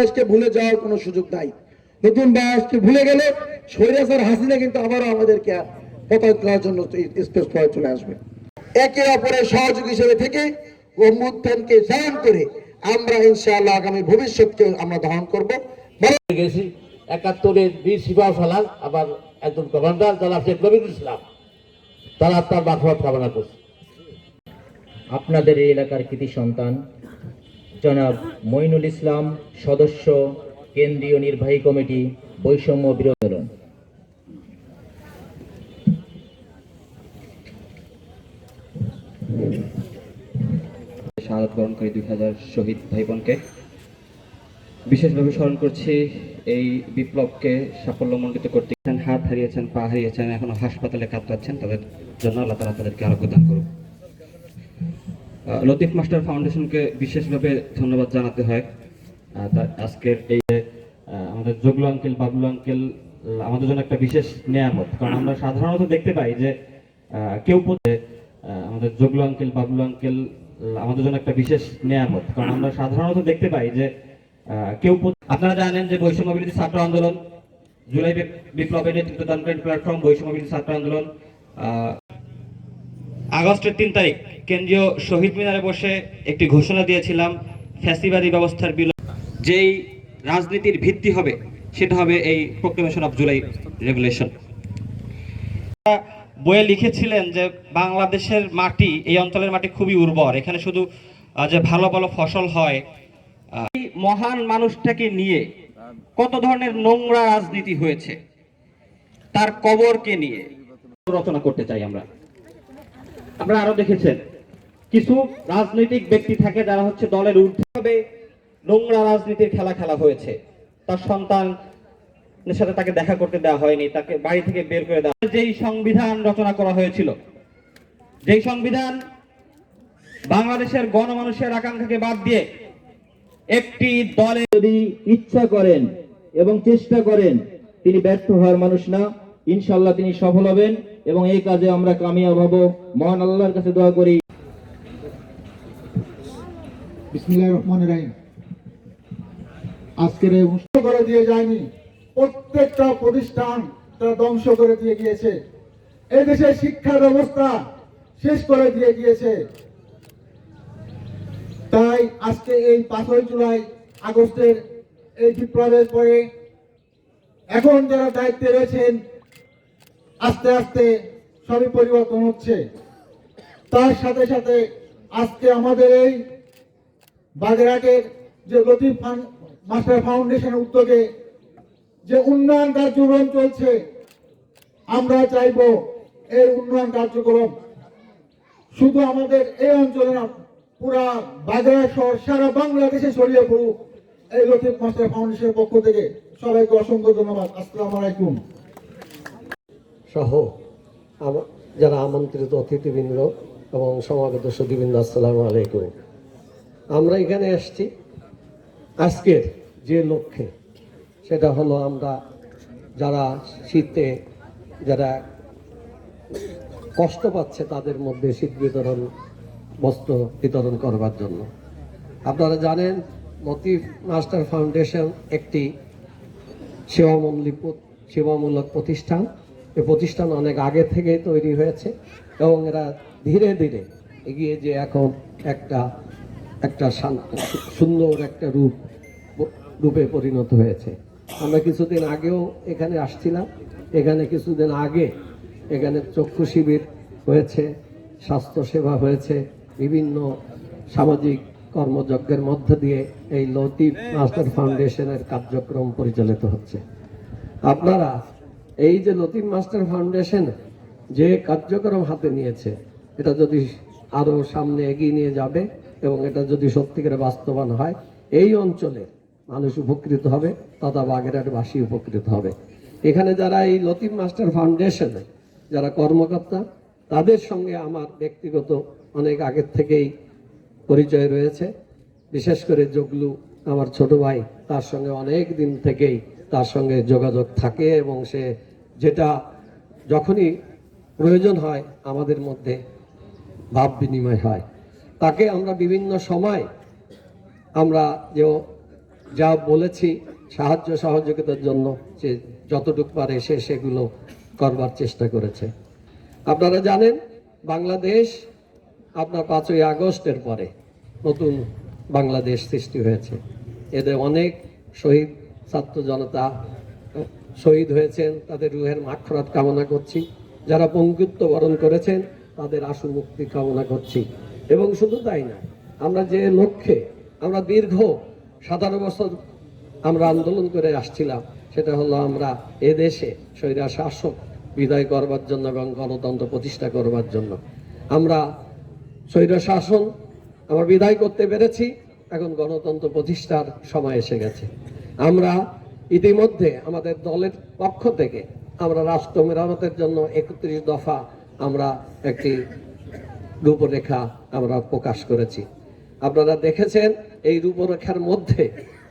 বাংলাদেশকে ভুলে যাওয়ার কোনো সুযোগ নাই। নতুন বাংলাদেশকে ভুলে গেলে স্বৈরাচার হাসিনা কিন্তু আবারও আমাদেরকে পতন করার জন্য স্পেস পরে চলে আসবে। একে অপরের সহযোগী হিসেবে থেকে অভ্যুত্থানকে জান করে আমরা ইনশাআল্লাহ আগামী ভবিষ্যৎকে আমরা ধারণ করব। গেছি। একাত্তরের বীর সিপাহ সালাল আবার একজন কমান্ডার জনাব শেখ নবীন ইসলাম তারা তার মাফরত কামনা করছে। আপনাদের এই এলাকার কৃতি সন্তান জনাব মইনুল ইসলাম সদস্য কেন্দ্রীয় নির্বাহী কমিটি বৈষম্য বিরোধী শাহাদ বরণকারী দুই হাজার শহীদ ভাই বোনকে বিশেষভাবে স্মরণ করছি এই বিপ্লবকে সাফল্যমণ্ডিত করতে। হাত হারিয়েছেন পা হারিয়েছেন এখনও হাসপাতালে কাতরাচ্ছেন তাদের জন্য আল্লাহ তালা তাদেরকে আরোগ্য দান আহ, লতিফ মাস্টার ফাউন্ডেশনকে বিশেষভাবে ধন্যবাদ জানাতে হয়। আজকের এই আমাদের জগলু আঙ্কেল বাবলু আঙ্কেল আমাদের জন্য একটা বিশেষ নিয়ামত। কারণ আমরা সাধারণত দেখতে পাই যে কেউ পো- আহ, আমাদের জগলু আঙ্কেল বাবলু আঙ্কেল আমাদের জন্য একটা বিশেষ নিয়ামত। কারণ আমরা সাধারণত দেখতে পাই যে কেউ আপনারা জানেন যে বৈষম্য বিরোধী ছাত্র আন্দোলন জুলাই বিপ্লবের নেতৃত্ব দানকারী প্ল্যাটফর্ম বৈষম্য বিরোধী ছাত্র আন্দোলন আগস্টের তিন তারিখ কেন্দ্রীয় শহীদ মিনারে বসে একটি ঘোষণা দিয়েছিলাম, ফ্যাসিবাদী ব্যবস্থার বিরুদ্ধে যেই রাজনীতির ভিত্তি হবে, সেটা হবে এই প্রোক্লেমেশন অফ জুলাই রেগুলেশন বইয়ে লিখেছিলেন যে বাংলাদেশের মাটি, এই অঞ্চলের মাটি খুবই উর্বর। এখানে শুধু যে ভালো ভালো ফসল হয় মহান মানুষটাকে নিয়ে কত ধরনের নোংরা রাজনীতি হয়েছে, তার কবরকে নিয়ে। রচনা করতে চাই আমরা। আমরা আরও দেখেছেন, কিছু রাজনৈতিক ব্যক্তি থাকে যারা হচ্ছে দলের ঊর্ধ্বে। নোংরা রাজনীতির খেলা খেলা হয়েছে। তার সন্তান সাথে তাকে দেখা করতে দেওয়া হয়নি, তাকে বাড়ি থেকে বের করে দেওয়া যেই সংবিধান রচনা করা হয়েছিল, যেই সংবিধান বাংলাদেশের গণমানুষের আকাঙ্ক্ষাকে বাদ দিয়ে একটি দলে যদি ইচ্ছা করেন এবং চেষ্টা করেন, তিনি ব্যর্থ হওয়ার মানুষ না। ইনশাল্লাহ তিনি সফল হবেন এবং এই কাজে আমরা কামিয়াব হব। মহান আল্লাহর কাছে দোয়া করি। বিসমিল্লাহ রহমান রাহিম। আজকের এই করে দিয়ে যায়নি। প্রত্যেকটা প্রতিষ্ঠান তারা ধ্বংস করে দিয়ে গিয়েছে। এই দেশের শিক্ষা ব্যবস্থা শেষ করে দিয়ে গিয়েছে। তাই আজকে এই পাঁচই জুলাই আগস্টের এই বিপ্লবের পরে এখন যারা দায়িত্বে রয়েছেন আস্তে আস্তে সবই পরিবর্তন হচ্ছে। তার সাথে সাথে আজকে আমাদের এই বাগেরহাটের যে লতিফ মাস্টার ফাউন্ডেশনের উদ্যোগে যে উন্নয়ন কার্যক্রম চলছে, আমরা চাইব এই উন্নয়ন কার্যক্রম। শুধু আমাদের এই অঞ্চলে না, পুরা বাগেরহাট সহ সারা বাংলাদেশে ছড়িয়ে পড়ুক এই লতিফ মাস্টার ফাউন্ডেশনের পক্ষ থেকে। সবাইকে অসংখ্য ধন্যবাদ। আসসালামু আলাইকুম। সহ যারা আমন্ত্রিত অতিথিবৃন্দ এবং সমাগত সুদীবৃন্দ আসসালামু আলাইকুম। আমরা এখানে এসছি আজকের যে লক্ষ্যে, সেটা হলো আমরা যারা শীতে, যারা কষ্ট পাচ্ছে তাদের মধ্যে শীত বিতরণ, বস্ত্র বিতরণ করবার জন্য। আপনারা জানেন, লতিফ মাস্টার ফাউন্ডেশন একটি সেবামূলক সেবামূলক প্রতিষ্ঠান। এই প্রতিষ্ঠান অনেক আগে থেকেই তৈরি হয়েছে এবং এরা ধীরে ধীরে এগিয়ে যে এখন একটা একটা সুন্দর একটা রূপ, রূপে পরিণত হয়েছে। আমরা কিছুদিন আগেও এখানে আসছিলাম। এখানে কিছুদিন আগে এখানে চক্ষু শিবির হয়েছে, স্বাস্থ্য সেবা হয়েছে, বিভিন্ন সামাজিক কর্মযজ্ঞের মধ্য দিয়ে এই লতিফ মাস্টার ফাউন্ডেশনের কার্যক্রম পরিচালিত হচ্ছে। আপনারা এই যে লতিফ মাস্টার ফাউন্ডেশন যে কার্যক্রম হাতে নিয়েছে, এটা যদি আরও সামনে এগিয়ে নিয়ে যাবে এবং এটা যদি সত্যিকারে বাস্তবায়ন হয়, এই অঞ্চলে মানুষ উপকৃত হবে, তথা বাগেরহাটবাসী উপকৃত হবে। এখানে যারা এই লতিম মাস্টার ফাউন্ডেশনে, যারা কর্মকর্তা, তাদের সঙ্গে আমার ব্যক্তিগত অনেক আগের থেকেই পরিচয় রয়েছে। বিশেষ করে জগলু, আমার ছোট ভাই, তার সঙ্গে অনেক দিন থেকেই তার সঙ্গে যোগাযোগ থাকে এবং সে যেটা যখনই প্রয়োজন হয় আমাদের মধ্যে ভাব বিনিময় হয়। তাকে আমরা বিভিন্ন সময় আমরা যে যা বলেছি সাহায্য সহযোগিতার জন্য যে যতটুকু পারে সে সেগুলো করবার চেষ্টা করেছে। আপনারা জানেন বাংলাদেশ আপনার পাঁচই আগস্টের পরে নতুন বাংলাদেশ সৃষ্টি হয়েছে। এদের অনেক শহীদ, ছাত্র জনতা শহীদ হয়েছেন, তাদের রুহের মাক্ষরাত কামনা করছি। যারা পঙ্গুত্ব বরণ করেছেন, তাদের আশু মুক্তি কামনা করছি। এবং শুধু তাই না, আমরা যে লক্ষ্যে, আমরা দীর্ঘ সাতারো বছর আমরা আন্দোলন করে আসছিলাম, সেটা হলো আমরা এদেশে স্বৈরা শাসক বিদায় করবার জন্য এবং গণতন্ত্র প্রতিষ্ঠা করবার জন্য। আমরা স্বৈর শাসন আমরা বিদায় করতে পেরেছি, এখন গণতন্ত্র প্রতিষ্ঠার সময় এসে গেছে। আমরা ইতিমধ্যে আমাদের দলের পক্ষ থেকে আমরা রাষ্ট্র মেরামতের জন্য একত্রিশ দফা আমরা একটি রূপরেখা আমরা প্রকাশ করেছি। আপনারা দেখেছেন, এই রূপরেখার মধ্যে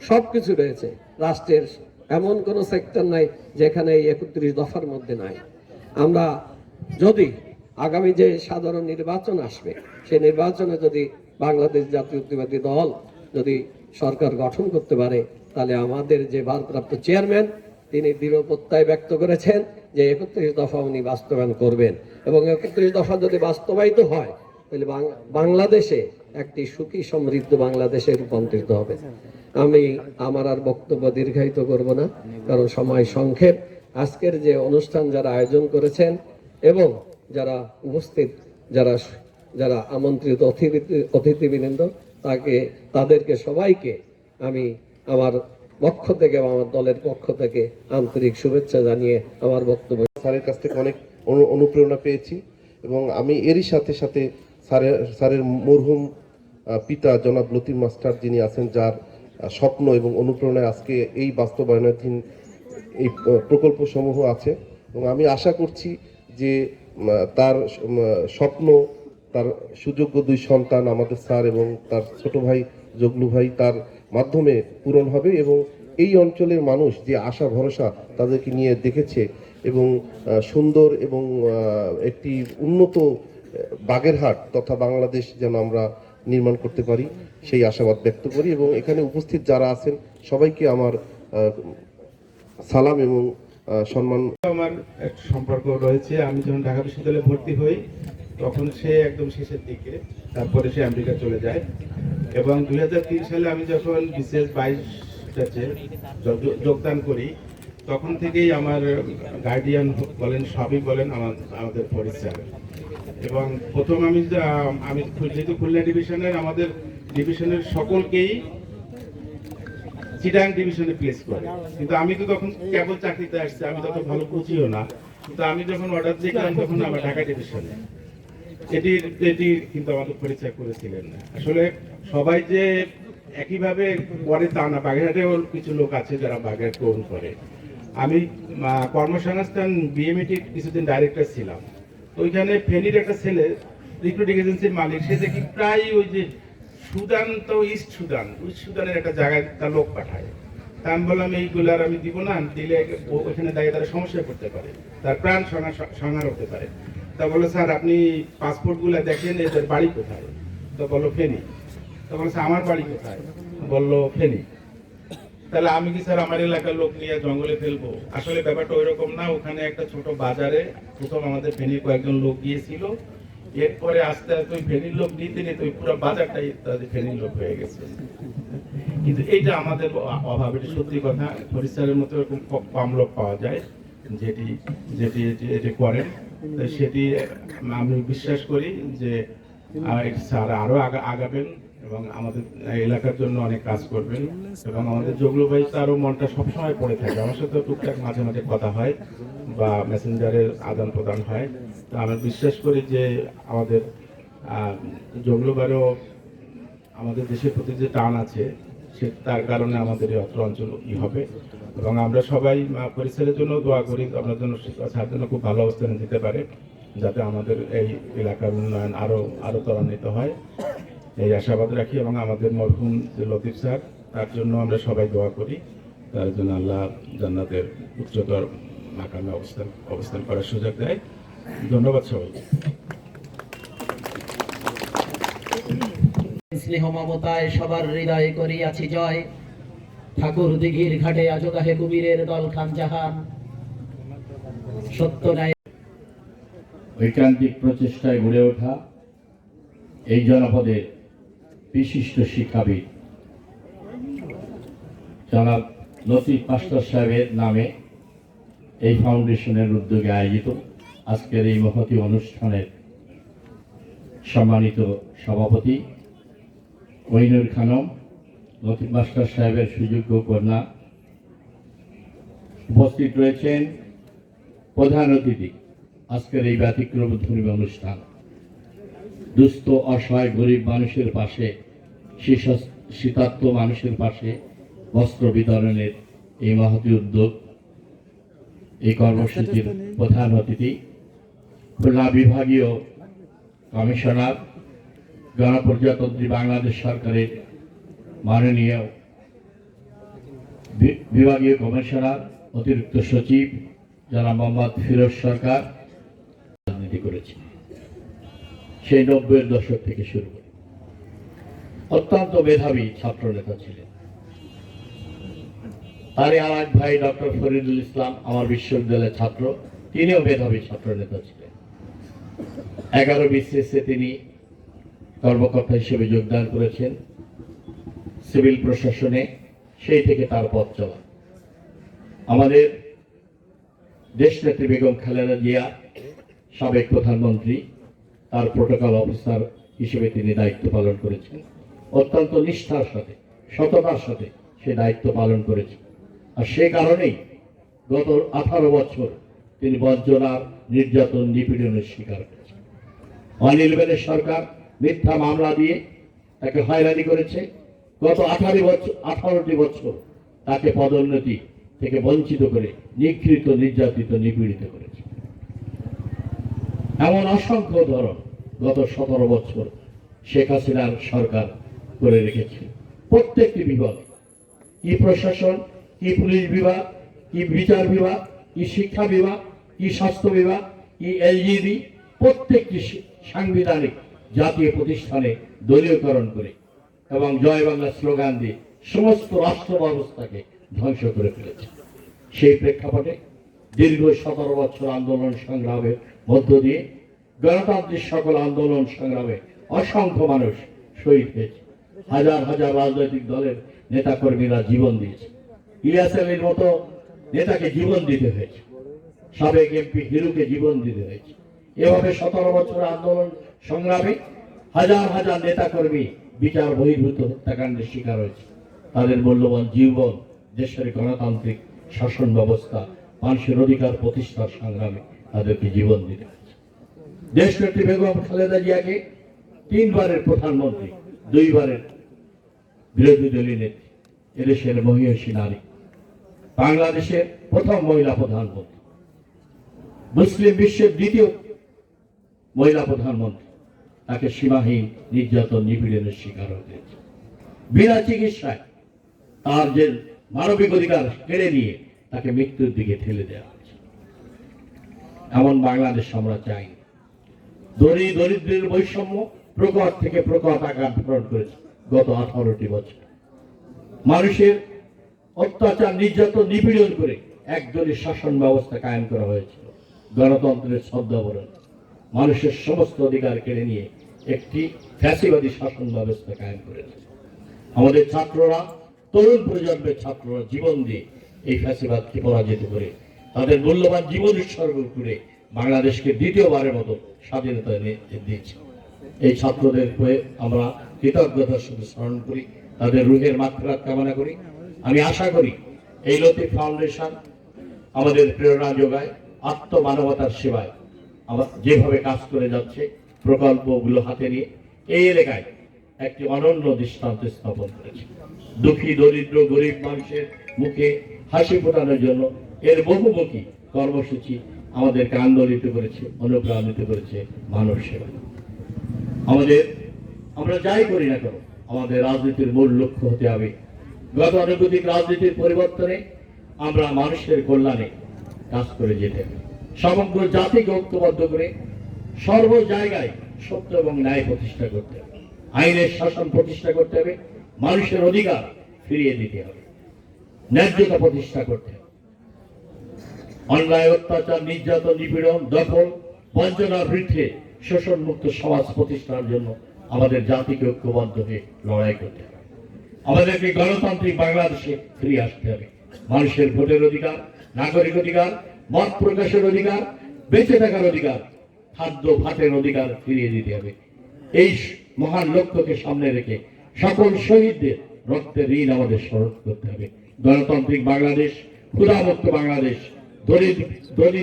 সব কিছু রয়েছে। রাষ্ট্রের এমন কোনো সেক্টর নাই যেখানে এই একত্রিশ দফার মধ্যে নাই। আমরা যদি আগামী যে সাধারণ নির্বাচন আসবে সেই নির্বাচনে যদি বাংলাদেশ জাতীয়তাবাদী দল যদি সরকার গঠন করতে পারে তাহলে আমাদের যে ভারপ্রাপ্ত চেয়ারম্যান, তিনি দৃঢ় প্রত্যয় ব্যক্ত করেছেন যে একত্রিশ দফা উনি বাস্তবায়ন করবেন। এবং একত্রিশ দফা যদি বাস্তবায়িত হয়, তাহলে বাংলাদেশে একটি সুখী সমৃদ্ধ বাংলাদেশে রূপান্তরিত হবে। আমি আমার আর বক্তব্য দীর্ঘায়িত করব না, কারণ সময় সংক্ষেপ। আজকের যে অনুষ্ঠান যারা আয়োজন করেছেন এবং যারা উপস্থিত, যারা যারা আমন্ত্রিত অতিথি, অতিথিবৃন্দ, তাকে, তাদেরকে সবাইকে আমি আমার পক্ষ থেকে আমার দলের পক্ষ থেকে আন্তরিক শুভেচ্ছা জানিয়ে আমার বক্তব্য স্যারের কাছ থেকে অনেক অনু- অনুপ্রেরণা পেয়েছি এবং আমি এরই সাথে সাথে স্যারের স্যারের মরহুম পিতা জনাব লতিফ মাস্টার যিনি আছেন, যার স্বপ্ন এবং অনুপ্রেরণায় আজকে এই বাস্তবায়নাধীন এই প্রকল্প সমূহ আছে। এবং আমি আশা করছি যে তার স্বপ্ন, তার সুযোগ্য দুই সন্তান আমাদের স্যার এবং তার ছোট ভাই জগলু ভাই, তার মাধ্যমে পূরণ হবে এবং এই অঞ্চলের মানুষ যে আশা, ভরসা তাদেরকে নিয়ে দেখেছে এবং সুন্দর এবং একটি উন্নত বাগেরহাট তথা বাংলাদেশ যেন আমরা নির্মাণ করতে পারি, সেই আশাবাদ ব্যক্ত করি এবং এখানে উপস্থিত যারা আছেন সবাইকে আমার সালাম এবং সম্মান আমার সম্পর্ক রয়েছে। আমি যখন ঢাকা বিশ্ববিদ্যালয়ে ভর্তি হই তখন সে একদম শেষের দিকে তারপরে সে আমেরিকা চলে যায়। এবং দু হাজার তিন সালে আমি যখন বিশেষ বাইশ যোগদান করি তখন থেকেই আমার গার্ডিয়ান বলেন সবই বলেন আমার আমাদের পরিচয়। এবং প্রথম আমি আমি যেহেতু খুলনা ডিভিশনের আমাদের ডিভিশনের সকলকেই চিটাং ডিভিশনে প্লেস করে। কিন্তু আমি তো তখন কেবল চাকরিতে আসছি আমি তত ভালো বুঝিও না। কিন্তু আমি যখন অর্ডার দেখলাম তখন আমার ঢাকা ডিভিশনে। এটি এটি কিন্তু আমাদের পরিচয় করেছিলেন না। আসলে সবাই যে একইভাবে করে তা না, বাগেরহাটেও কিছু লোক আছে যারা বাগেরহাট গ্রহণ করে। আমি কর্মসংস্থান, বিএমইটি কিছুদিন ডাইরেক্টর ছিলাম। তো ওইখানে ফেনীর একটা ছেলে রিক্রুটিং এজেন্সির মালিক, সে দেখি প্রায় ওই যে সুদান তো ইস্ট সুদান ইস্ট সুদানের একটা জায়গায় তার লোক পাঠায়। তা আমি বললাম, এইগুলো আর আমি দিব না, দিলে ও- ওখানে দাঁড়িয়ে তারা সমস্যায় পড়তে পারে। তার প্রাণ সংহার হতে পারে। তা বলল স্যার, আপনি পাসপোর্টগুলো দেখেন এদের বাড়ি কোথায়? তো বলল, ফেনি। তো বলল স্যার, আমার বাড়ি কোথায়? বলল, ফেনি। তাহলে আমি কি, স্যার, আমার এলাকার লোক নিয়ে জঙ্গলে ফেলব? আসলে ব্যাপারটা ওইরকম না, ওখানে একটা ছোট বাজারে প্রথম আমাদের ফেনীর কয়েকজন লোক গিয়েছিল। এরপরে আস্তে আস্তে ওই ফেনীর লোক নিতে নিতে ওই পুরো বাজারটাই তাদের ফেনীর লোক হয়ে গেছে। কিন্তু এইটা আমাদের অভাব এটা সত্যি কথা। পরিষ্কারের মতো এরকম কম লোক পাওয়া যায়, যেটি যেটি এটি- করেন। সেটি আমি বিশ্বাস করি যে স্যার আরও আগা- আগাবেন এবং আমাদের এলাকার জন্য অনেক কাজ করবেন এবং আমাদের জগলু ভাই তারও মনটা সবসময় পড়ে থাকে। আমার সাথে টুকটাক মাঝে মাঝে কথা হয় বা মেসেঞ্জারের আদান প্রদান হয়। তো আমি বিশ্বাস করি যে আমাদের জগলু আমাদের দেশের প্রতি যে টান আছে তার কারণে আমাদের এই অত্র অঞ্চল ই হবে। এবং আমরা সবাই আহ, পরিসরের জন্য দোয়া করি আপনার জন্য স্যার জন্য খুব ভালো অবস্থানে যেতে পারে যাতে আমাদের এই এলাকার উন্নয়ন আরও আরও ত্বরান্বিত হয়। এই আশাবাদ রাখি এবং আমাদের মরহুম যে লতিফ স্যার তার জন্য আমরা সবাই দোয়া করি তার জন্য আল্লাহ জান্নাতের উচ্চতর মাকামে অবস্থান অবস্থান করার সুযোগ দেয়। ধন্যবাদ সবাইকে। স্নেহ মমতায় সবার হৃদয়ে করিয়াছি জয়। ঠাকুর দিঘির ঘাটে আজো গাহে কুবিরের দল খান জাহান সত্য ন্যায় ঐকান্তিক প্রচেষ্টায় গড়ে ওঠা এই জনপদের বিশিষ্ট শিক্ষাবিদ জনাব লতিফ মাস্টার সাহেবের নামে এই ফাউন্ডেশনের উদ্যোগে আয়োজিত আজকের এই মহতি অনুষ্ঠানের সম্মানিত সভাপতি ওইনুর খানম, লতিফ মাস্টার সাহেবের সুযোগ্য কন্যা। উপস্থিত রয়েছেন প্রধান অতিথি আজকের এই ব্যতিক্রম ধর্মী অনুষ্ঠান। দুস্থ, অসহায়, গরিব মানুষের পাশে শীতার্থ মানুষের পাশে বস্ত্র বিতরণের এই মহতি উদ্যোগ, এই কর্মসূচির প্রধান অতিথি, খুলনা বিভাগীয় কমিশনার গণপ্রজাতন্ত্রী বাংলাদেশ সরকারের মাননীয় বিভাগীয় কমিশনার, অতিরিক্ত সচিব যারা মোহাম্মদ ফিরোজ সরকার রাজনীতি করেছে সেই নব্বইয়ের দশক থেকে শুরু করে। অত্যন্ত মেধাবী ছাত্র নেতা ছিলেন। তারই আর এক ভাই ডক্টর ফরিদুল ইসলাম আমার বিশ্ববিদ্যালয়ের ছাত্র, তিনিও মেধাবী ছাত্র নেতা ছিলেন। এগারো বিসিএসে তিনি কর্মকর্তা হিসেবে যোগদান করেছেন। সিভিল প্রশাসনে সেই থেকে তার পথ চলা। আমাদের দেশনেত্রী বেগম খালেদা জিয়া, সাবেক প্রধানমন্ত্রী, তার প্রোটোকল অফিসার হিসেবে তিনি দায়িত্ব পালন করেছেন। অত্যন্ত নিষ্ঠার সাথে, সততার সাথে সে দায়িত্ব পালন করেছে আর সে কারণেই গত আঠারো বছর তিনি বঞ্চনার নির্যাতন নিপীড়নের শিকার হয়েছেন। অনিল বেনের সরকার মিথ্যা মামলা দিয়ে তাকে হয়রানি করেছে। গত আঠারো বছর, আঠারোটি বছর তাকে পদোন্নতি থেকে বঞ্চিত করে নিগৃহীত, নির্যাতিত, নিপীড়িত করেছে। এমন অসংখ্য ধরন গত সতেরো বছর শেখ হাসিনার সরকার করে রেখেছে। প্রত্যেকটি বিভাগ, কি প্রশাসন, কি পুলিশ বিভাগ, কি বিচার বিভাগ, কি শিক্ষা বিভাগ, কি স্বাস্থ্য বিভাগ, কি এলজিডি প্রত্যেকটি সাংবিধানিক জাতীয় প্রতিষ্ঠানে দলীয়করণ করে এবং জয় বাংলা স্লোগান দিয়ে সমস্ত রাষ্ট্র ব্যবস্থাকে ধ্বংস করে ফেলেছে। সেই প্রেক্ষাপটে দীর্ঘ সতেরো বছর আন্দোলন সংগ্রামের মধ্য দিয়ে গণতান্ত্রিক সকল আন্দোলন সংগ্রামে অসংখ্য মানুষ শহীদ হয়েছে। হাজার হাজার রাজনৈতিক দলের নেতাকর্মীরা জীবন দিয়েছে। ইলিয়াস আলীর মতো নেতাকে জীবন দিতে হয়েছে। সাবেক এমপি হিরুকে জীবন দিতে হয়েছে। এভাবে সতেরো বছর আন্দোলন সংগ্রামে, হাজার হাজার নেতাকর্মী বিচার, বহির্ভূত হত্যাকাণ্ডের শিকার হয়েছে। তাদের মূল্যবান জীবন, দেশের গণতান্ত্রিক শাসন ব্যবস্থা, মানুষের অধিকার প্রতিষ্ঠার সংগ্রামে তাদেরকে জীবন দিতে হয়েছে। দেশনেত্রী বেগম খালেদা জিয়াকে তিনবারের প্রধানমন্ত্রী, দুইবারের বিরোধী দলীয় নেত্রী, এদেশের মহিষী নারী, বাংলাদেশের প্রথম মহিলা প্রধানমন্ত্রী, মুসলিম বিশ্বের দ্বিতীয় মহিলা প্রধানমন্ত্রী। তাকে সীমাহীন নির্যাতন নিপীড়নের শিকার হতে বিনা চিকিৎসায় তার যে মানবিক অধিকার কেড়ে নিয়ে তাকে মৃত্যুর দিকে ঠেলে দেওয়া হয়েছে এমন বাংলাদেশ আমরা চাই। দরি দরিদ্রের বৈষম্য প্রকট থেকে প্রকট আকার ধারণ করেছে গত আঠারোটি বছর। মানুষের অত্যাচার, নির্যাতন, নিপীড়ন করে একদলীয় শাসন ব্যবস্থা কায়েম করা হয়েছিল। গণতন্ত্রের শব্দাবরণ মানুষের সমস্ত অধিকার কেড়ে নিয়ে একটি ফ্যাসিবাদী শাসন ব্যবস্থা কায়েম করেছে। আমাদের ছাত্ররা, তরুণ প্রজন্মের ছাত্ররা জীবন দিয়ে এই ফ্যাসিবাদকে পরাজিত করে তাদের মূল্যবান জীবন উৎসর্গ করে বাংলাদেশকে দ্বিতীয়বারের মতো স্বাধীনতা এনে দিয়েছে। এই ছাত্রদের হয়ে আমরা কৃতজ্ঞতার সাথে স্মরণ করি, তাদের রুহের মাত্রা কামনা করি। আমি আশা করি এই লতিফ ফাউন্ডেশন আমাদের প্রেরণা যোগায়, আত্মমানবতার সেবায় আমার যেভাবে কাজ করে যাচ্ছে প্রকল্পগুলো হাতে নিয়ে এই এলাকায় একটি অনন্য দৃষ্টান্ত স্থাপন করেছে। দুঃখী, দরিদ্র, গরিব মানুষের মুখে হাসি ফোটানোর জন্য এর বহুমুখী কর্মসূচি আমাদেরকে আন্দোলিত করেছে, অনুপ্রাণিত করেছে মানব সেবা। আমাদের, আমরা যাই করি না কেন, আমাদের রাজনীতির মূল লক্ষ্য হতে হবে। গতানুগতিক রাজনীতির পরিবর্তনে আমরা মানুষের কল্যাণে কাজ করে যেতে হবে। সমগ্র জাতিকে ঐক্যবদ্ধ করে সর্ব জায়গায় সত্য এবং ন্যায় প্রতিষ্ঠা করতে হবে। আইনের শাসন প্রতিষ্ঠা করতে হবে। মানুষের অধিকার ফিরিয়ে দিতে হবে। ন্যায্যতা প্রতিষ্ঠা করতে হবে। অন্যায়, অত্যাচার, নির্যাতন, নিপীড়ন, দখল বঞ্চনার বিরুদ্ধে শোষণ মুক্ত সমাজ প্রতিষ্ঠার জন্য আমাদের জাতিকে ঐক্যবদ্ধ হয়ে লড়াই করতে হবে। আমাদেরকে গণতান্ত্রিক বাংলাদেশে ফিরে আসতে হবে। মানুষের ভোটের অধিকার, নাগরিক অধিকার, মত প্রকাশের অধিকার, বেঁচে থাকার অধিকার খাদ্য ভাতের অধিকার ফিরিয়ে দিতে হবে। এই মহান লক্ষ্যকে সামনে রেখে সকল শহীদদের রক্তের ঋণ আমাদের স্মরণ করতে হবে। গণতান্ত্রিক বাংলাদেশ, ক্ষুধামুক্ত বাংলাদেশ, দরিদ্র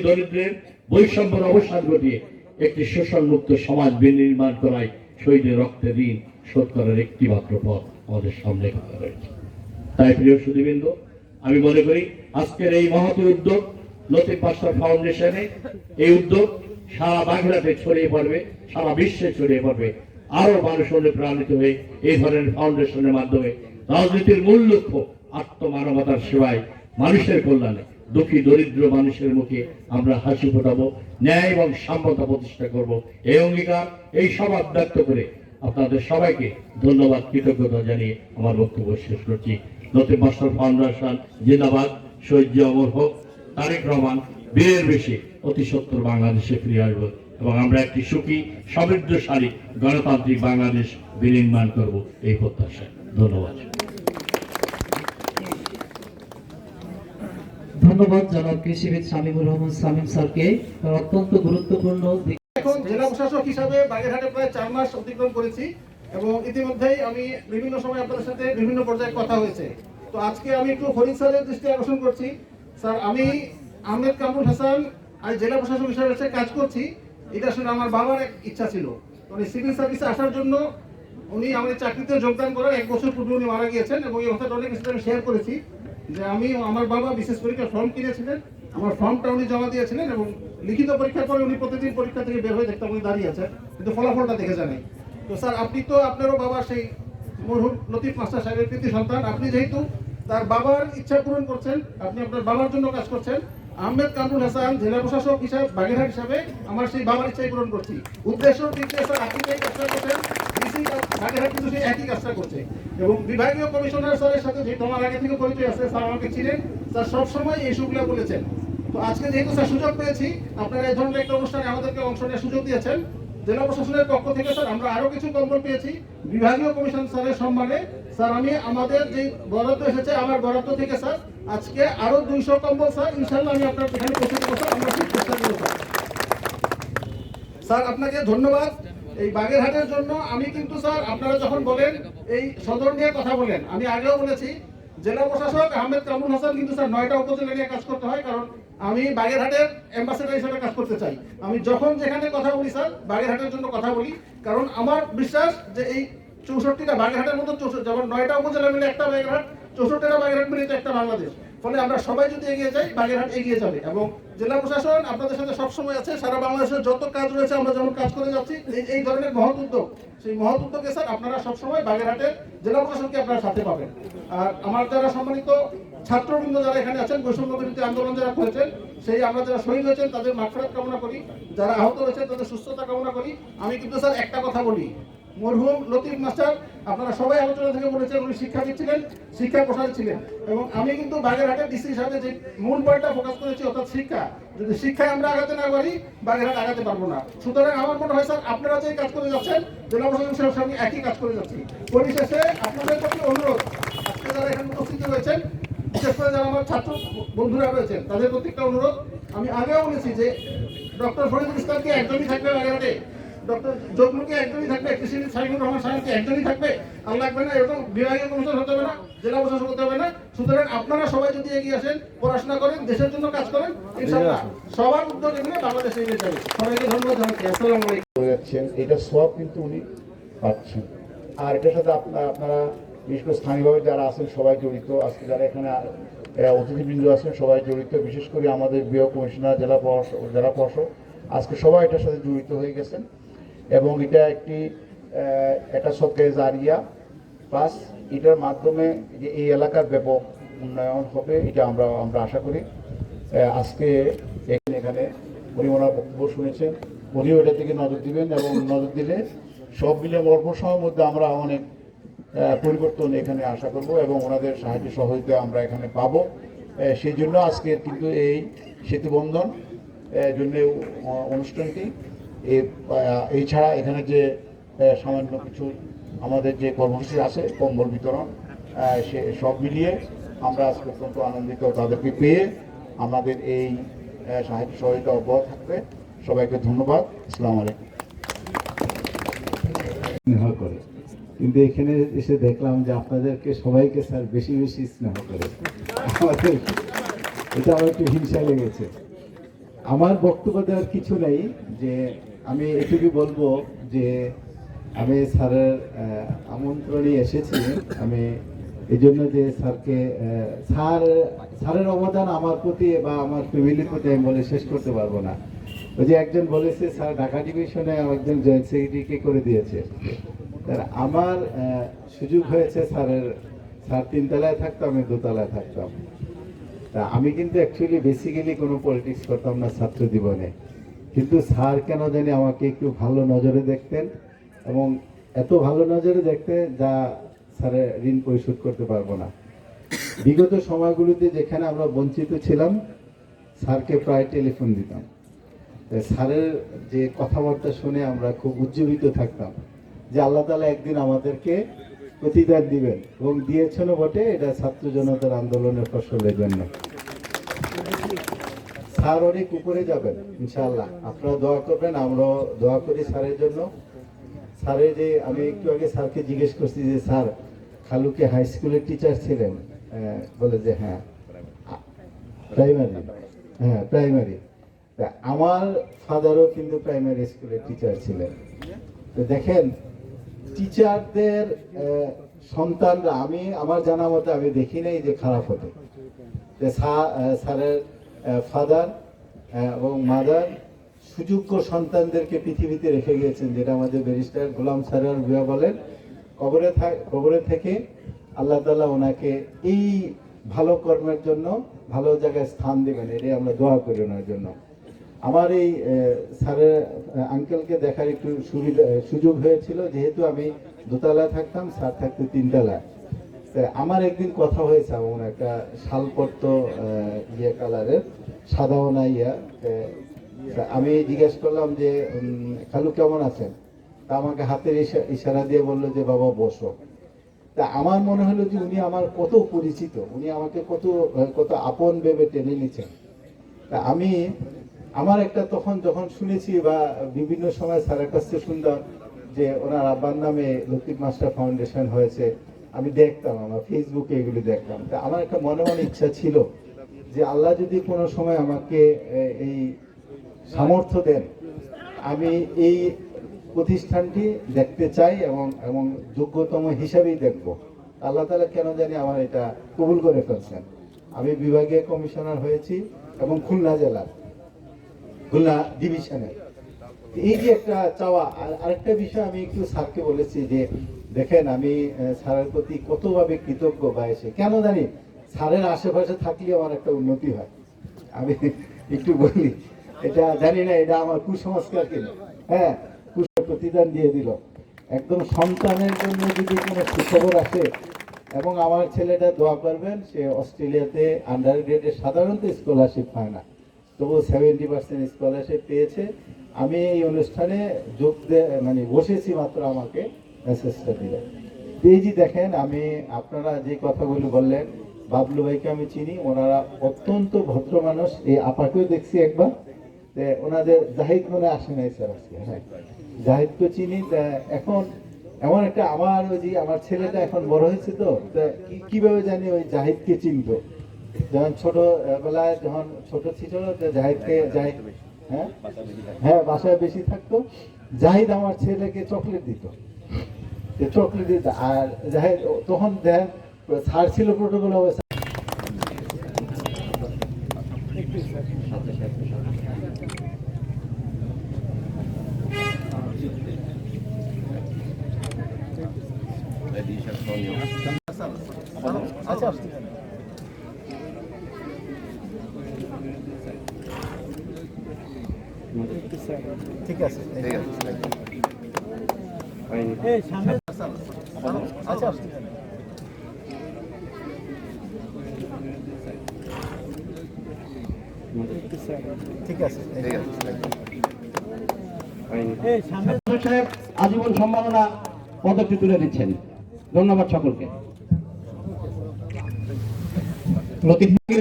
দরিদ্রের বৈষম্যের অবসান ঘটিয়ে একটি শোষণ মুক্ত সমাজ বিনির্মাণ করাই শহীদের রক্তের ঋণ শোধ করার একটি মাত্র পথ আমাদের সামনে রয়েছে তাই প্রিয় সুদীবৃন্দ আমি মনে করি আজকের এই মহৎ উদ্যোগ লতিফ মাস্টার ফাউন্ডেশনে এই উদ্যোগ সারা বাংলাতে ছড়িয়ে পড়বে, সারা বিশ্বে ছড়িয়ে পড়বে। আরও মানুষ অনুপ্রাণিত হয়ে এই ধরনের ফাউন্ডেশনের মাধ্যমে রাজনীতির মূল লক্ষ্য আত্মমানবতার সেবায় মানুষের কল্যাণে। দুঃখী দরিদ্র মানুষের মুখে আমরা হাসি ফোটাবো, ন্যায় এবং সাম্যতা প্রতিষ্ঠা করব। এই অঙ্গীকার, এই সব ব্যক্ত করে আপনাদের সবাইকে ধন্যবাদ, কৃতজ্ঞতা জানিয়ে আমার বক্তব্য শেষ করছি। লতিফ মাস্টার ফাউন্ডেশন, জিন্দাবাদ, শহীদ অমর হোক তারেক রহমান বীরের বেশি অতি সত্তর বাংলাদেশে ফিরে আসব এবং আমরা একটি সুখী সমৃদ্ধশালী গণতান্ত্রিক বাংলাদেশ বিনির্মাণ করব এই প্রত্যাশায় ধন্যবাদ। ধন্যবাদ জনাব কৃষিবিদ শামীমুর রহমান শামীম স্যারকে অত্যন্ত গুরুত্বপূর্ণ এখন জেলা প্রশাসক হিসাবে বাগেরহাটে প্রায় চার মাস অতিক্রম করেছি এবং ইতিমধ্যেই আমি বিভিন্ন সময় আপনাদের সাথে বিভিন্ন পর্যায়ে কথা হয়েছে। তো আজকে আমি একটু ফরিদ স্যারের দৃষ্টি আকর্ষণ করছি। স্যার আমি আহমেদ কামরুল হাসান আজ জেলা প্রশাসক হিসাবে কাজ করছি, এটা আসলে আমার বাবার এক ইচ্ছা ছিল। উনি সিভিল সার্ভিসে আসার জন্য উনি আমাদের চাকরিতে যোগদান করার এক বছর পূর্বে উনি মারা গিয়েছেন এবং এই কথাটা অনেক আমি শেয়ার করেছি যে আমি আমার বাবা বিশেষ পরীক্ষার ফর্ম কিনেছিলেন, আমার ফর্মটা উনি জমা দিয়েছিলেন এবং লিখিত পরীক্ষার পরে উনি প্রতিদিন পরীক্ষা থেকে বের হয়ে দেখতাম উনি দাঁড়িয়ে আছেন, কিন্তু ফলাফলটা দেখে জানেন তো স্যার, আপনি তো আপনারও বাবা সেই মরহুম লতিফ মাস্টার সাহেবের কৃতি সন্তান, আপনি যেহেতু তার বাবার ইচ্ছা পূরণ করছেন, আপনি আপনার বাবার জন্য কাজ করছেন আহমেদ কামরুল হাসান জেলা প্রশাসক হিসাবে, বাগেরহাট হিসাবে আমার সেই বাবার ইচ্ছাই পূরণ করছি। উদ্দেশ্য দিয়ে স্যার, আপনি যে কাজটা করছেন বাগেরহাট কিন্তু সেই একই কাজটা করছে। এবং বিভাগীয় কমিশনার স্যারের সাথে যেহেতু আমার আগে থেকে পরিচয় আছে, স্যার আমাকে ছিলেন স্যার সবসময় এই সুবিধা বলেছেন। তো আজকে যেহেতু স্যার সুযোগ পেয়েছি, আপনারা এই ধরনের একটা অনুষ্ঠানে আমাদেরকে অংশ নেওয়ার সুযোগ দিয়েছেন জেলা প্রশাসনের পক্ষ থেকে স্যার, আমরা আরও কিছু কম্বল পেয়েছি। বিভাগীয় কমিশন স্যারের সম্মানে। স্যার, আমি আমাদের যে বরাদ্দ এসেছে, আমার বরাদ্দ থেকে স্যার, আজকে আরও দুইশো কম্বল স্যার ইনশাল্লাহ আমি আপনার এখানে পৌঁছে দেবো স্যার। আমরা সেই চেষ্টা করব স্যার। স্যার, আপনাকে ধন্যবাদ। এই বাগেরহাটের জন্য আমি কিন্তু স্যার, আপনারা যখন বলেন, এই সদর নিয়ে কথা বলেন, আমি আগেও বলেছি, জেলা প্রশাসক আহমেদ কামরুল হাসান কিন্তু স্যার নয়টা উপজেলা নিয়ে কাজ করতে হয়, কারণ আমি বাগেরহাটের অ্যাম্বাসেডার হিসেবে কাজ করতে চাই। আমি যখন যেখানে কথা বলি, স্যার, বাগেরহাটের জন্য কথা বলি, কারণ আমার বিশ্বাস যে এই চৌষট্টিটা বাগেরহাটের মতো যেমন নয়টা উপজেলা মিলে একটা বাগেরহাট, চৌষট্টিটা বাগেরহাট মিলে একটা বাংলাদেশ। ফলে আমরা সবাই যদি এগিয়ে যাই, বাগেরহাট এগিয়ে যাবে। এবং জেলা প্রশাসন আপনাদের সাথে সবসময় আছে, সারা বাংলাদেশের যত কাজ রয়েছে আমরা যেমন কাজ করে যাচ্ছি, এই ধরনের মহৎ উদ্যোগ। সেই মহৎ উদ্যোগে, স্যার, আপনারা সবসময় বাগেরহাটের জেলা প্রশাসনকে আপনারা সাথে পাবেন। আর আমার দ্বারা সম্মানিত ছাত্রবৃন্দ যারা এখানে আছেন, বৈষম্য বিরোধী আন্দোলন যারা করেছেন, সেই আমরা যারা শহীদ হয়েছেন, তাদের মাগফিরাত কামনা করি। যারা আহত হয়েছেন, তাদের সুস্থতা কামনা করি। আমি কিন্তু স্যার একটা কথা বলি। মরহুম লতিফ মাস্টার, আপনারা সবাই আলোচনা থেকে বলেছেন, উনি শিক্ষাবিদ ছিলেন শিক্ষা প্রসারী ছিলেন। এবং আমি কিন্তু বাগেরহাটের ডিসি হিসাবে যে মূল পয়েন্টটা ফোকাস করেছি, অর্থাৎ শিক্ষা। যদি শিক্ষায় আমরা আগাতে না পারি, বাগেরহাট আগাতে পারব না। সুতরাং আমার মনে হয় স্যার, আপনারা যে কাজ করে যাচ্ছেন, জেলা প্রশাসন সঙ্গে একই কাজ করে যাচ্ছি। পরিশেষে আপনাদের প্রতি অনুরোধ, আজকে যারা এখানে উপস্থিত রয়েছেন বিশেষ করে যারা আমার ছাত্র বন্ধুরা রয়েছেন, তাদের প্রতি একটা অনুরোধ আমি আগেও বলেছি যে ডক্টর ফরিদুল ইসলামকে একজনই থাকবে বাগেরহাটে ডক্টর থাকবে একজনই থাকবে না হবে না, জেলা হবে না। সুতরাং আপনারা সবাই যদি এগিয়ে আসেন, পড়াশোনা করেন, দেশের জন্য কাজ করেন সবার উদ্যোগ এখানে বাংলাদেশে এগিয়ে সবাইকে ধন্যবাদ এটা সব কিন্তু উনি পাচ্ছেন। আর এটার সাথে আপনারা বিশেষ করে স্থানীয়ভাবে যারা আছেন, সবাই জড়িত। আজকে যারা এখানে অতিথিবৃন্দ আছেন, সবাই জড়িত। বিশেষ করে আমাদের বিভাগ কমিশনার, জেলা প্রশাসক জেলা প্রশাসক আজকে সবাই এটার সাথে জড়িত হয়ে গেছেন। এবং এটা একটি একটা সরকারি জারিয়া প্লাস এটার মাধ্যমে যে এই এলাকার ব্যাপক উন্নয়ন হবে, এটা আমরা আমরা আশা করি। আজকে এখানে উনি বক্তব্য শুনেছেন। উনিও এটা থেকে নজর দিবেন এবং নজর দিলে সব মিলে অল্প সময়ের মধ্যে আমরা অনেক পরিবর্তন এখানে আশা করব এবং ওনাদের সাহায্য সহযোগিতা আমরা এখানে পাবো। সেই জন্য আজকে কিন্তু এই সেতুবন্ধন জন্য অনুষ্ঠানটি। এছাড়া এখানে যে সামান্য কিছু আমাদের যে কর্মসূচি আছে, কম্বল বিতরণ সে সব মিলিয়ে আমরা আজকে অত্যন্ত আনন্দিত তাদেরকে পেয়ে আমাদের এই সাহায্য সহযোগিতা অব্যাহত থাকবে। সবাইকে ধন্যবাদ। আসসালামু আলাইকুম। করে কিন্তু এখানে এসে দেখলাম যে আপনাদেরকে সবাইকে স্যার বেশি বেশি স্নেহ করে। আমাদের, এটা আমার একটু হিংসা লেগেছে। আমার বক্তব্য দেওয়ার কিছু নেই যে আমি এটুকু বলব যে আমি স্যারের আমন্ত্রণে এসেছি। আমি এই জন্য যে স্যারকে স্যার, স্যারের অবদান আমার প্রতি বা আমার ফ্যামিলির প্রতি আমি বলে শেষ করতে পারব না। ওই যে একজন বলেছে, স্যার ঢাকা ডিভিশনে একজন জয়েন্ট সেক্রেটারিকে করে দিয়েছে। আমার সুযোগ হয়েছে স্যারের, স্যার তিনতলায় থাকতো, আমি দোতলায় থাকতাম। তা আমি কিন্তু অ্যাকচুয়ালি বেসিক্যালি কোনো পলিটিক্স করতাম না ছাত্র জীবনে। কিন্তু স্যার কেন জানি আমাকে একটু ভালো নজরে দেখতেন এবং এত ভালো নজরে দেখতেন যা স্যারের ঋণ পরিশোধ করতে পারব না। বিগত সময়গুলোতে যেখানে আমরা বঞ্চিত ছিলাম, স্যারকে প্রায় টেলিফোন দিতাম। স্যারের যে কথাবার্তা শুনে আমরা খুব উজ্জীবিত থাকতাম। যে আল্লাহ তালা একদিন আমাদেরকে প্রতিদান দিবেন এবং দিয়েছেনও বটে, এটা ছাত্র জনতার আন্দোলনের ফসলের জন্য। স্যার অনেক উপরে যাবেন ইনশাল্লাহ আপনারা দোয়া করবেন, আমরাও দোয়া করি স্যারের জন্য। স্যারের যে, আমি একটু আগে স্যারকে জিজ্ঞেস করছি যে, স্যার, খালুকে হাই স্কুলের টিচার ছিলেন? বলে যে হ্যাঁ। প্রাইমারি হ্যাঁ প্রাইমারি আমার ফাদারও কিন্তু প্রাইমারি স্কুলের টিচার ছিলেন। তো দেখেন টিচারদের সন্তানরা, আমি, আমার জানা মতে আমি দেখি নাই যে খারাপ হতে। যে স্যারের ফাদার এবং মাদার সুযোগ্য সন্তানদেরকে পৃথিবীতে রেখে গিয়েছেন, যেটা আমাদের ব্যারিস্টার গোলাম সারার বিয়া বলেন। কবরে থাক- কবরে থেকে আল্লাহ তালা ওনাকে এই ভালো কর্মের জন্য, ভালো জায়গায় স্থান দেবেন, এটাই আমরা দোয়া করি ওনার জন্য। আমার এই স্যারের আঙ্কেলকে দেখার একটু সুবিধা সুযোগ হয়েছিল যেহেতু আমি দোতলায় থাকতাম স্যার থাকতো তিনতলায়। আমার একদিন কথা হয়েছে এমন একটা আহ, ইয়ে কালারের সাদাও না ইয়া আমি জিজ্ঞেস করলাম যে খালু কেমন আছেন? তা আমাকে হাতের ইশা- ইশারা দিয়ে বলল যে বাবা বসো। তা আমার মনে হলো যে উনি আমার কত পরিচিত উনি আমাকে কত কত আপন ভেবে টেনে নিচ্ছেন তা আমি আমার একটা তখন যখন শুনেছি বা বিভিন্ন সময় স্যারের কাছ থেকে শুনতাম যে ওনার আব্বার নামে লতিফ মাস্টার ফাউন্ডেশন হয়েছে, আমি দেখতাম, আমার ফেসবুকে এগুলি দেখতাম। তা আমার একটা মনে মনে ইচ্ছা ছিল যে আল্লাহ যদি কোনো সময় আমাকে এই সামর্থ্য দেন, আমি এই প্রতিষ্ঠানটি দেখতে চাই এবং এবং যোগ্যতম হিসাবেই দেখব। আল্লাহ তালা কেন জানি আমার এটা কবুল করে ফেলছেন। আমি বিভাগীয় কমিশনার হয়েছি এবং খুলনা জেলার। খুলনা ডিভিশনের এই যে একটা চাওয়া, আর- আরেকটা বিষয় আমি একটু স্যারকে বলেছি যে, দেখেন আমি স্যারের প্রতি কতভাবে কৃতজ্ঞ বা কেন জানি স্যারের আশেপাশে থাকলে আমার একটা উন্নতি হয়। আমি একটু বলি, এটা জানি না, এটা আমার কুসংস্কার কিনা। হ্যাঁ কুসংস্কার প্রতিদান দিয়ে দিল। একদম সন্তানের জন্য যদি কোনো সুখবর আসে, এবং আমার ছেলেটা দোয়া করবেন, সে অস্ট্রেলিয়াতে আন্ডার গ্রেডে সাধারণত স্কলারশিপ পায় না। তবু সেভেন্টি পার্সেন্ট স্কলারশিপ পেয়েছে। আমি এই অনুষ্ঠানে যোগ মানে বসেছি মাত্র আমাকে মেসেজটা দিলেন এই যে দেখেন, আমি আপনারা যে কথাগুলো বললেন, বাবলু ভাইকে আমি চিনি, ওনারা অত্যন্ত ভদ্র মানুষ। এই আপাকেও দেখছি একবার। ওনাদের জাহিদ মনে আসে নাই স্যার আজকে হ্যাঁ। জাহিদকে চিনি এখন এমন একটা আমার ওই যে, আমার ছেলেটা এখন বড় হয়েছে তো, তা কীভাবে জানি ওই জাহিদকে চিনতো যখন ছোট বেলায় যখন ছোট ছিল জাহিদকে, জাহিদ হ্যাঁ? হ্যাঁ বাসায় বেশি থাকতো। জাহিদ আমার ছেলেকে চকলেট দিত। চকলেট দিত। আর জাহিদ তখন দেন ছাড় ছিল প্রোটোকল অবস্থা ঠিক আছে আচ্ছা ঠিক আছে। সাহেব আজীবন সম্মাননা পদকটি তুলে দিচ্ছেন। ধন্যবাদ সকলকে।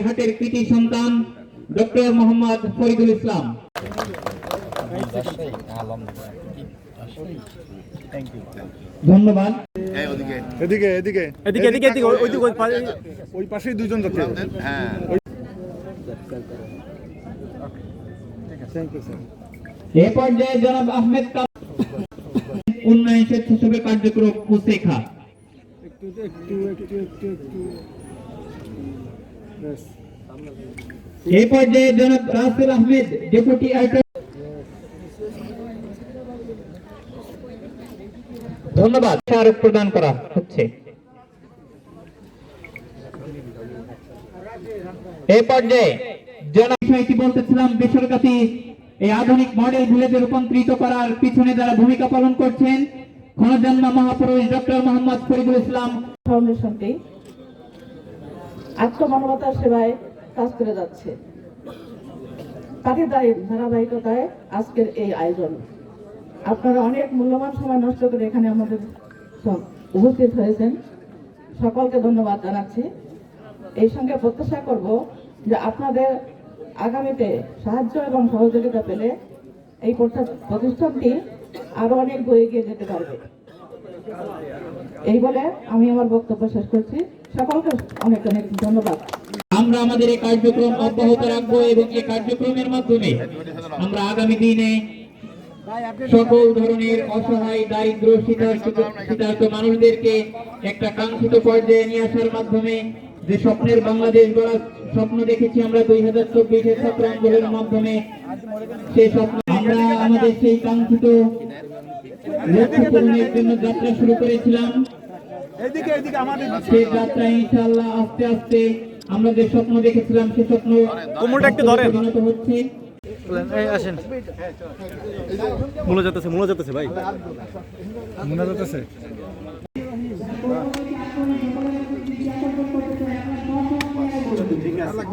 হাটের কৃতি সন্তান ডক্টর মোহাম্মদ ফরিদুল ইসলাম। ধন্যবাদ। এদিকে এদিকে। এদিকে এদিকে এদিকে ওই ওই পাশেই দুজন যাচ্ছে। এ পর্যায়ে জনাব আহমেদ উন্নয়ন স্বেচ্ছাসেবী কার্যক্রম এ পর্যায়ে জনাব রাসেল আহমেদ ডেপুটি ধন্যবাদ। স্মারক প্রদান করা হচ্ছে। এই পর্যায়ে জনাব বিষয়টি বলতেছিলাম বেসরকারি এই আধুনিক মডেল ভিলেজে রূপান্তরিত করার পিছনে যারা ভূমিকা পালন করছেন ক্ষণজন্ম মহাপুরুষ ডক্টর মোহাম্মদ ফরিদুল ইসলাম। ফাউন্ডেশনটি আত্মমানবতার সেবায় কাজ করে যাচ্ছে। তাদের দায়ী ধারাবাহিকতায় আজকের এই আয়োজন। আপনারা অনেক মূল্যবান সময় নষ্ট করে এখানে আমাদের উপস্থিত হয়েছেন। সকলকে ধন্যবাদ জানাচ্ছি। এই সঙ্গে প্রত্যাশা করব যে আপনাদের আগামীতে সাহায্য এবং সহযোগিতা পেলে এই প্রতিষ্ঠানটি আরও অনেক বয়ে গিয়ে যেতে পারবে। এই বলে আমি আমার বক্তব্য শেষ করছি। সকলকে অনেক অনেক ধন্যবাদ। আমরা আমাদের এই কার্যক্রম অব্যাহত রাখব এবং এই কার্যক্রমের মাধ্যমে আমরা আগামী দিনে সকল ধরনের অসহায় দারিদ্র শীতার্থ মানুষদেরকে একটা কাঙ্ক্ষিত পর্যায়ে নিয়ে আসার মাধ্যমে যে স্বপ্নের বাংলাদেশ গড়ার স্বপ্ন দেখেছি আমরা দুই হাজার চব্বিশের ছাত্র আন্দোলনের মাধ্যমে সেই স্বপ্ন আমরা আমাদের সেই কাঙ্ক্ষিত লক্ষ্য পূরণের জন্য যাত্রা শুরু করেছিলাম। সেই যাত্রা ইনশাআল্লাহ আস্তে আস্তে আমরা যে স্বপ্ন দেখেছিলাম সে স্বপ্ন কোমরটা একটু ধরেন। পরিণত হচ্ছে। আসেন। মূল যেতেছে মূল যেতেছে ভাই। মূল যেতেছে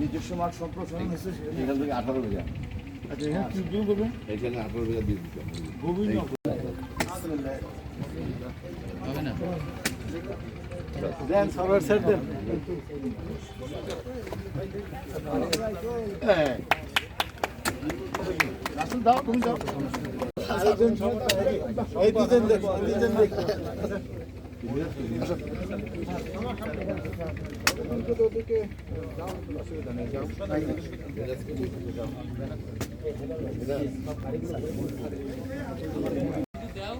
নিজস্ব মার্ক সম্প্রসারণ হচ্ছে এখান থেকে আঠারো বিঘা আচ্ছা এখানে কি দিয়ে দেবে এখানে আঠারো বিঘা দিয়ে দিতে দেন সবার সেট দেন। রাসেল দাও তুমি দাও। এই দুজন দেখো দুজন দেখো। যাও